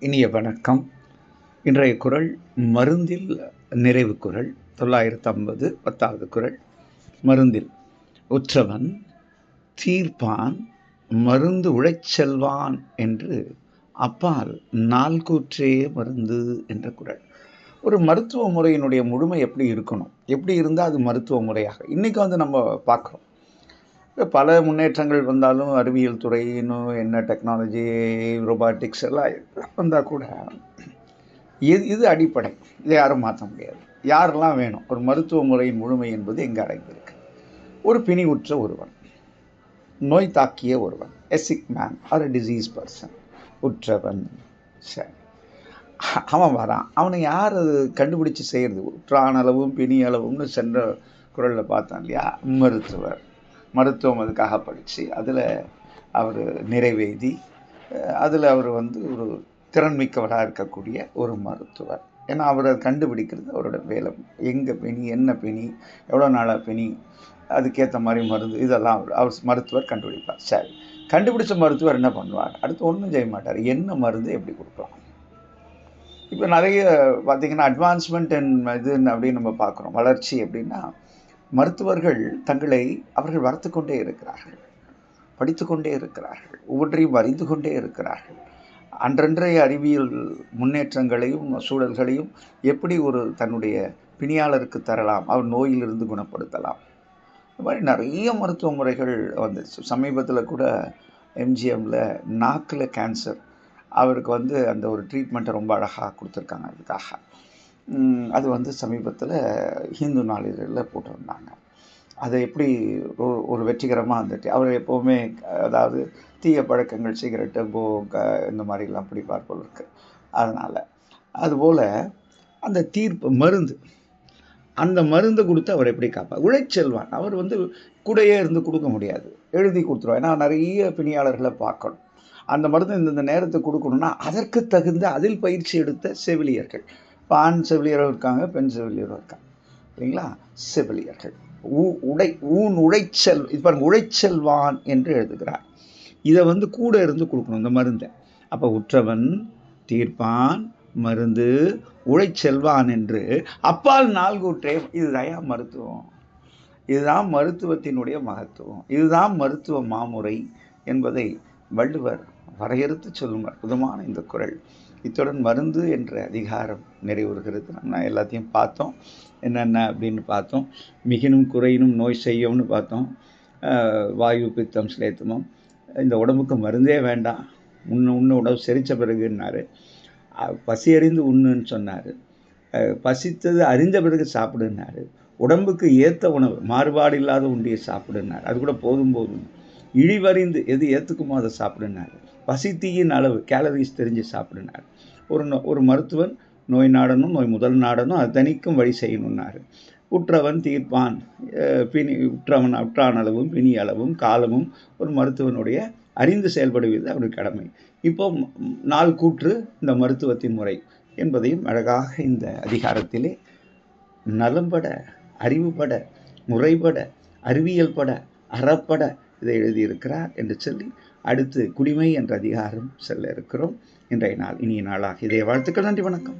இனிய வணக்கம். இன்றைய குரல் மருந்தில் நிறைவு குரல் தொள்ளாயிரத்து ஐம்பது பத்தாவது குரல். மருந்தில் உற்றவன் தீர்ப்பான் மருந்து உழைச்செல்வான் என்று அப்பால் நாள்கூற்றே மருந்து என்ற குரல். ஒரு மருத்துவ முறையினுடைய முழுமை எப்படி இருக்கணும்? எப்படி இருந்தால் அது மருத்துவ முறையாக? இன்றைக்கி வந்து நம்ம பார்க்குறோம். பல முன்னேற்றங்கள் வந்தாலும் அறிவியல் துறை இன்னும் என்ன டெக்னாலஜி ரொபாட்டிக்ஸ் எல்லாம் வந்தால் கூட இது இது அடிப்படை. இதை யாரும் மாற்ற முடியாது. யாரெல்லாம் வேணும்? ஒரு மருத்துவ முறையின் முழுமை என்பது எங்கே அடங்கியிருக்கு? ஒரு பிணி உற்ற ஒருவன் நோய் தாக்கிய ஒருவன் a sick man or disease person உற்றவன் சரி. அவன் வரான். அவனை யார் அது கண்டுபிடிச்சி செய்கிறது உற்றான் அளவும் பிணி அளவும்னு சென்ற குரலில் பார்த்தான் இல்லையா? மருத்துவர். மருத்துவம் அதுக்காக படித்து அதில் அவர் நிறைவேதி அதில் அவர் வந்து ஒரு திறன்மிக்கவராக இருக்கக்கூடிய ஒரு மருத்துவர். ஏன்னா அவரை கண்டுபிடிக்கிறது அவரோட வேலை. எங்கே பெணி என்ன பெணி எவ்வளோ நாளாக பெணி அதுக்கேற்ற மாதிரி மருந்து இதெல்லாம் அவர் அவர் மருத்துவர் கண்டுபிடிப்பார். சரி. கண்டுபிடிச்ச மருத்துவர் என்ன பண்ணுவார்? அடுத்து ஒன்றும் செய்ய மாட்டார். என்ன மருந்து எப்படி கொடுக்கலாம்? இப்போ நிறைய பார்த்திங்கன்னா அட்வான்ஸ்மெண்ட் இது அப்படின்னு நம்ம பார்க்குறோம். வளர்ச்சி அப்படின்னா மருத்துவர்கள் தங்களை அவர்கள் வளர்த்து கொண்டே இருக்கிறார்கள். படித்து கொண்டே இருக்கிறார்கள். ஒவ்வொன்றையும் அறிந்து கொண்டே இருக்கிறார்கள். அன்றன்றைய அறிவியல் முன்னேற்றங்களையும் சூழல்களையும் எப்படி ஒரு தன்னுடைய பிணியாளருக்கு தரலாம்? அவர் நோயிலிருந்து குணப்படுத்தலாம். இந்த மாதிரி நிறைய மருத்துவ முறைகள் வந்துச்சு சமீபத்தில் கூட எம்ஜிஎம்மில் நாக்கில் கேன்சர் அவருக்கு வந்து அந்த ஒரு ட்ரீட்மெண்ட்டை ரொம்ப அழகாக கொடுத்துருக்காங்க. அதுக்காக. அது வந்து சமீபத்தில் ஹிந்து நாளிதழில் போட்டிருந்தாங்க. அதை எப்படி ஒரு ஒரு வெற்றிகரமாக வந்துட்டு அவர் எப்போவுமே அதாவது தீய பழக்கங்கள் சிகரெட்டு போ க இந்த மாதிரிலாம் பிடிப்பார் போல் இருக்கு. அதனால் அதுபோல் அந்த தீர்ப்பு மருந்து அந்த மருந்து கொடுத்து அவர் எப்படி காப்பார்? உழைச்செல்வான் அவர் வந்து கூடையே இருந்து கொடுக்க முடியாது. எழுதி கொடுத்துருவோம் ஏன்னா நிறைய பிணியாளர்களை பார்க்கணும். அந்த மருந்து இந்தந்த நேரத்துக்கு கொடுக்கணும்னா அதற்கு தகுந்த அதில் பயிற்சி எடுத்த செவிலியர்கள். இப்போ ஆண் செவிலியரும் இருக்காங்க பெண் செவிலியரும் இருக்காங்க. இல்லைங்களா? செவிலியர்கள். ஊ உடை ஊன் உழைச்சல் இது பாருங்க உழைச்செல்வான் என்று எழுதுகிறார். இதை வந்து கூட இருந்து கொடுக்கணும் இந்த மருந்தை. அப்போ உற்றவன் தீர்ப்பான் மருந்து உழைச்செல்வான் என்று அப்பால் நாள்கூற்றே இதுதான் மருத்துவம்? இதுதான் மருத்துவத்தினுடைய மகத்துவம். இதுதான் மருத்துவ மாமுறை என்பதை வள்ளுவர் வரையறுத்து சொல்லும் அற்புதமான இந்த குரல். இத்துடன் மருந்து என்ற அதிகாரம் நிறைவுறுகிறது. நம்ம எல்லாத்தையும் பார்த்தோம். என்னென்ன அப்படின்னு பார்த்தோம். மிகினும் குறையினும் நோய் செய்யும்னு பார்த்தோம். வாயு பித்தம் சிலேத்தமும். இந்த உடம்புக்கு மருந்தே வேண்டாம். உண்ணு உண்ணு உணவு செரித்த பிறகுன்னாரு. பசி அறிந்து உண்ணுன்னு சொன்னார். பசித்தது அறிந்த பிறகு சாப்பிடுனாரு உடம்புக்கு ஏற்ற உணவு மாறுபாடு இல்லாத உண்டியை சாப்பிடுனார் அது கூட போதும் போதும். இழிவறிந்து எது ஏற்றுக்குமோ அதை சாப்பிடுனாரு பசித்தீயின் அளவு கேலரிஸ் தெரிஞ்சு சாப்பிடுனார். ஒரு ஒரு மருத்துவன் நோய் நாடனும் நோய் முதல் நாடனும் அது தனிக்கும் வழி செய்யணுன்னார் உற்றவன் தீர்ப்பான் பிணி உற்றவன் உற்றான் அளவும் பிணி அளவும் காலமும் ஒரு மருத்துவனுடைய அறிந்து செயல்படுவது அவருடைய கடமை. இப்போ நாள் கூற்று இந்த மருத்துவத்தின் முறை என்பதையும் அழகாக இந்த அதிகாரத்திலே நலம்பட அறிவுபட முறைபட அறிவியல் பட அறப்பட இதை எழுதியிருக்கிறார் என்று சொல்லி அடுத்து குடிமை என்ற அதிகாரம் செல்ல இருக்கிறோம். இன்றைய நாள் இனிய நாளாக இதே வாழ்த்துக்கள் நன்றி வணக்கம்.